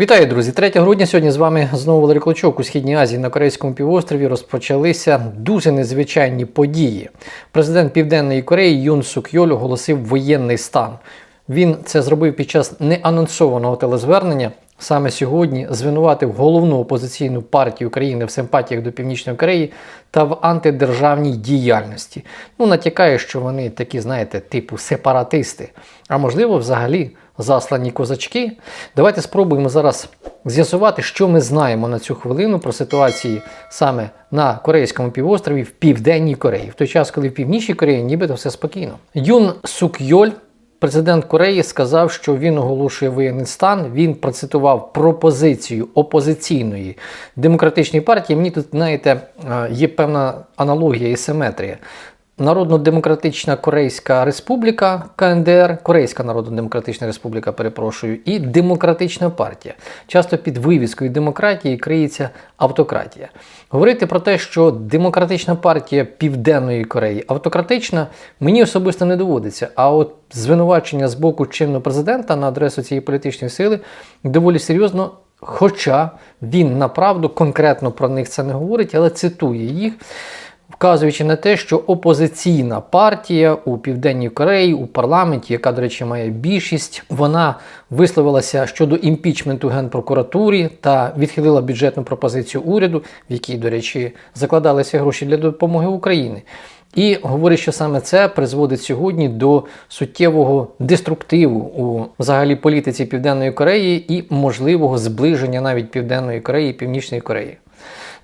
Вітаю, друзі! 3 грудня сьогодні з вами знову Валерій Клочок у Східній Азії на Корейському півострові розпочалися дуже незвичайні події. Президент Південної Кореї Юн Сук Йоль оголосив воєнний стан. Він це зробив під час неанонсованого телезвернення. Саме сьогодні звинуватив головну опозиційну партію України в симпатіях до Північної Кореї та в антидержавній діяльності. Ну, натякає, що вони такі, знаєте, типу сепаратисти, а можливо, взагалі заслані козачки. Давайте спробуємо зараз з'ясувати, що ми знаємо на цю хвилину про ситуації саме на Корейському півострові в Південній Кореї, в той час, коли в Північній Кореї нібито все спокійно. Юн Сук Йоль Президент Кореї сказав, що він оголошує воєнний стан. Він процитував пропозицію опозиційної демократичної партії. Мені тут, знаєте, е, є певна аналогія і симетрія. Народно-демократична Корейська Республіка КНДР, Корейська Народно-Демократична Республіка, перепрошую, і Демократична партія. Часто під вивіскою демократії криється автократія. Говорити про те, що Демократична партія Південної Кореї автократична, мені особисто не доводиться. А от звинувачення з боку чинного президента на адресу цієї політичної сили доволі серйозно. Хоча він направду конкретно про них це не говорить, але цитує їх вказуючи на те, що опозиційна партія у Південній Кореї у парламенті, яка, до речі, має більшість, вона висловилася щодо імпічменту генпрокуратурі та відхилила бюджетну пропозицію уряду, в якій, до речі, закладалися гроші для допомоги Україні. І говорить, що саме це призводить сьогодні до суттєвого деструктиву у взагалі політиці Південної Кореї і можливого зближення навіть Південної Кореї і Північної Кореї.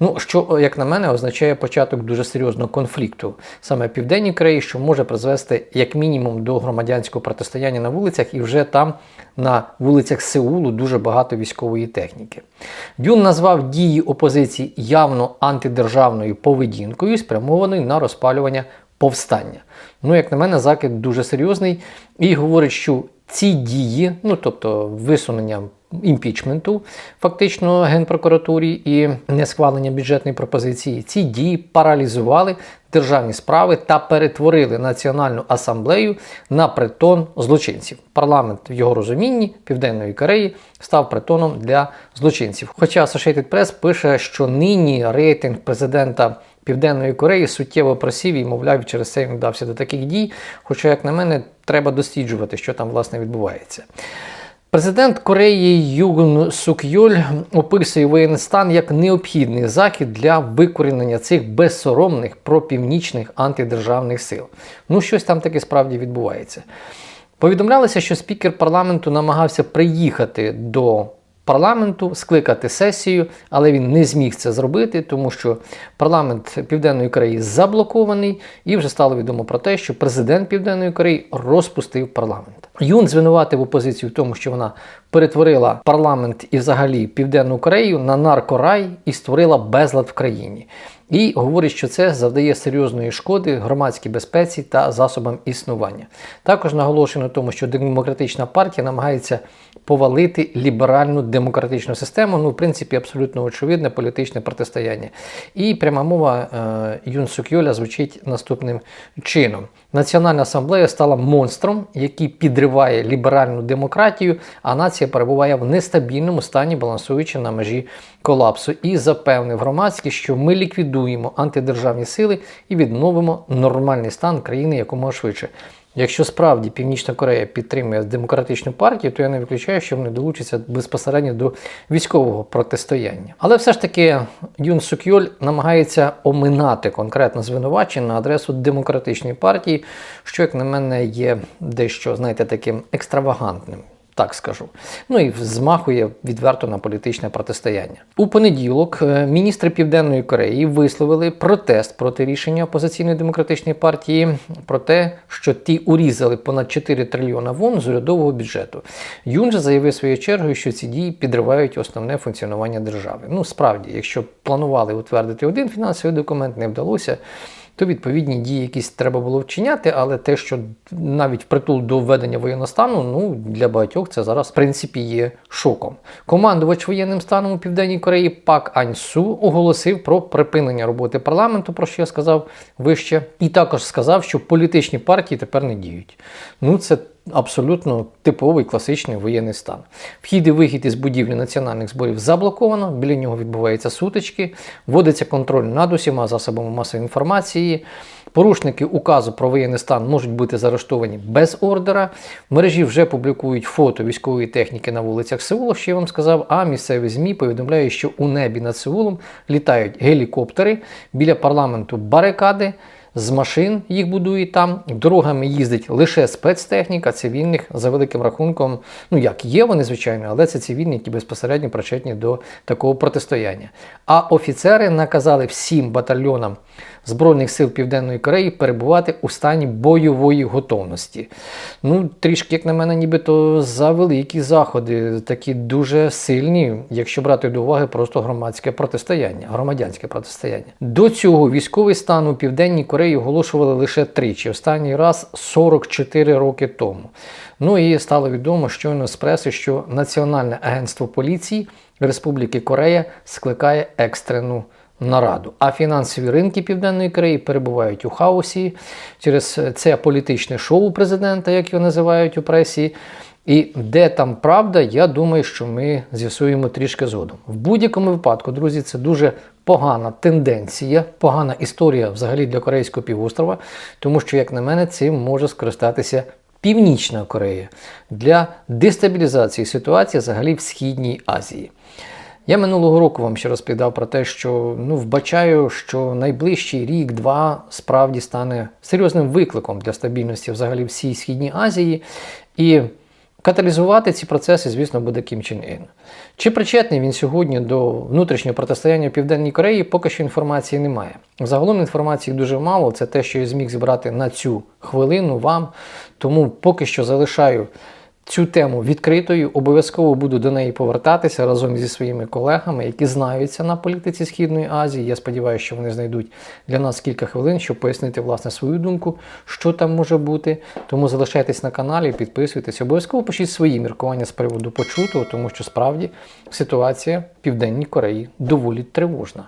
Ну, що, як на мене, означає початок дуже серйозного конфлікту саме в Південній Кореї, що може призвести як мінімум до громадянського протистояння на вулицях, і вже там на вулицях Сеулу дуже багато військової техніки. Дюн назвав дії опозиції явно антидержавною поведінкою, спрямованою на розпалювання повстання. Ну, як на мене, закид дуже серйозний і говорить, що ці дії, ну тобто висунення імпічменту, фактично генпрокуратурі і несхвалення бюджетної пропозиції, ці дії паралізували державні справи та перетворили Національну асамблею на притон злочинців. Парламент в його розумінні Південної Кореї став притоном для злочинців. Хоча Associated Press пише, що нині рейтинг президента. Південної Кореї суттєво просів і, мовляв, через це він вдався до таких дій. Хоча, як на мене, треба досліджувати, що там власне відбувається. Президент Кореї Югун Сукйоль описує воєнний стан як необхідний захід для викорінення цих безсоромних пропівнічних антидержавних сил. Ну, щось там таке справді відбувається. Повідомлялося, що спікер парламенту намагався приїхати до парламенту, скликати сесію, але він не зміг це зробити, тому що парламент Південної Кореї заблокований, і вже стало відомо про те, що президент Південної Кореї розпустив парламент. Юн звинуватив опозицію в тому, що вона перетворила парламент і взагалі Південну Корею на наркорай і створила безлад в країні. І говорить, що це завдає серйозної шкоди громадській безпеці та засобам існування. Також наголошено на тому, що демократична партія намагається повалити ліберальну демократичну систему. Ну, в принципі, абсолютно очевидне політичне протистояння. І пряма мова е, Юн Сукйоля звучить наступним чином: Національна асамблея стала монстром, який підриває ліберальну демократію, а нація перебуває в нестабільному стані, балансуючи на межі колапсу. І запевнив громадськість, що ми ліквідуємо антидержавні сили і відновимо нормальний стан країни якомога швидше. Якщо справді Північна Корея підтримує демократичну партію, то я не виключаю, що вони долучаться безпосередньо до військового протистояння. Але все ж таки Юн Сукйоль намагається оминати конкретно звинувачення на адресу демократичної партії, що, як на мене, є дещо, знаєте, таким екстравагантним так скажу. Ну і змахує відверто на політичне протистояння. У понеділок е, міністри Південної Кореї висловили протест проти рішення опозиційної демократичної партії про те, що ті урізали понад 4 трильйона вон з урядового бюджету. Юн же заявив своєю чергою, що ці дії підривають основне функціонування держави. Ну справді, якщо планували утвердити один фінансовий документ, не вдалося то відповідні дії якісь треба було вчиняти, але те, що навіть впритул до введення воєнного стану, ну для багатьох це зараз в принципі є шоком. Командувач воєнним станом у Південній Кореї Пак Аньсу оголосив про припинення роботи парламенту, про що я сказав вище, і також сказав, що політичні партії тепер не діють. Ну це абсолютно типовий класичний воєнний стан. Вхід і вихід із будівлі національних зборів заблоковано, біля нього відбуваються сутички, вводиться контроль над усіма засобами масової інформації. Порушники указу про воєнний стан можуть бути заарештовані без ордера. В мережі вже публікують фото військової техніки на вулицях Сеула, що я вам сказав. А місцеві ЗМІ повідомляють, що у небі над Сеулом літають гелікоптери біля парламенту барикади. З машин їх будують там, дорогами їздить лише спецтехніка, цивільних за великим рахунком. Ну як є вони, звичайно, але це цивільні, які безпосередньо причетні до такого протистояння. А офіцери наказали всім батальйонам Збройних сил Південної Кореї перебувати у стані бойової готовності. Ну, трішки, як на мене, нібито за великі заходи, такі дуже сильні, якщо брати до уваги просто громадське протистояння, громадянське протистояння. До цього військовий стан у Південній Кореї оголошували лише тричі. Останній раз 44 роки тому. Ну і стало відомо щойно з преси, що Національне агентство поліції Республіки Корея скликає екстрену нараду. А фінансові ринки Південної Кореї перебувають у хаосі через це політичне шоу президента, як його називають у пресі. І де там правда, я думаю, що ми з'ясуємо трішки згодом. В будь-якому випадку, друзі, це дуже погана тенденція, погана історія взагалі для Корейського півострова, тому що, як на мене, цим може скористатися Північна Корея для дестабілізації ситуації взагалі в Східній Азії. Я минулого року вам ще розповідав про те, що ну, вбачаю, що найближчий рік-два справді стане серйозним викликом для стабільності взагалі всій Східній Азії. І каталізувати ці процеси, звісно, буде Кім Чен Ін. Чи причетний він сьогодні до внутрішнього протистояння в Південній Кореї, поки що інформації немає. Загалом інформації дуже мало. Це те, що я зміг зібрати на цю хвилину вам. Тому поки що залишаю цю тему відкритою. Обов'язково буду до неї повертатися разом зі своїми колегами, які знаються на політиці Східної Азії. Я сподіваюся, що вони знайдуть для нас кілька хвилин, щоб пояснити власне свою думку, що там може бути. Тому залишайтесь на каналі, підписуйтесь. Обов'язково пишіть свої міркування з приводу почутого, тому що справді ситуація в Південній Кореї доволі тривожна.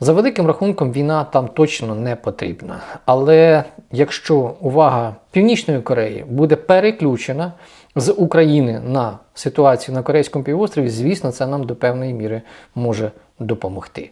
За великим рахунком, війна там точно не потрібна. Але якщо увага Північної Кореї буде переключена з України на ситуацію на Корейському півострові, звісно, це нам до певної міри може допомогти.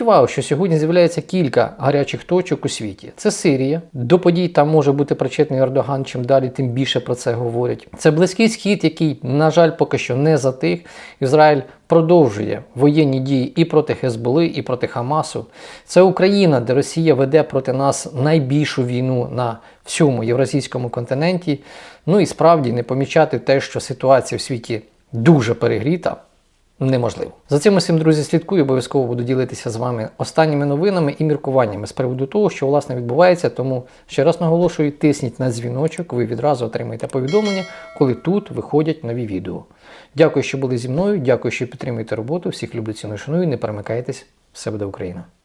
Увагу, що сьогодні з'являється кілька гарячих точок у світі. Це Сирія. До подій там може бути причетний Ердоган. Чим далі, тим більше про це говорять. Це близький схід, який, на жаль, поки що не затих. Ізраїль продовжує воєнні дії і проти Хезболи, і проти Хамасу. Це Україна, де Росія веде проти нас найбільшу війну на всьому євразійському континенті. Ну і справді не помічати те, що ситуація в світі дуже перегріта. Неможливо. За цим усім, друзі, слідкую, обов'язково буду ділитися з вами останніми новинами і міркуваннями з приводу того, що власне відбувається. Тому ще раз наголошую, тисніть на дзвіночок, ви відразу отримаєте повідомлення, коли тут виходять нові відео. Дякую, що були зі мною. Дякую, що підтримуєте роботу. Всіх люблю ціну шаную. Не перемикайтесь. Все буде Україна!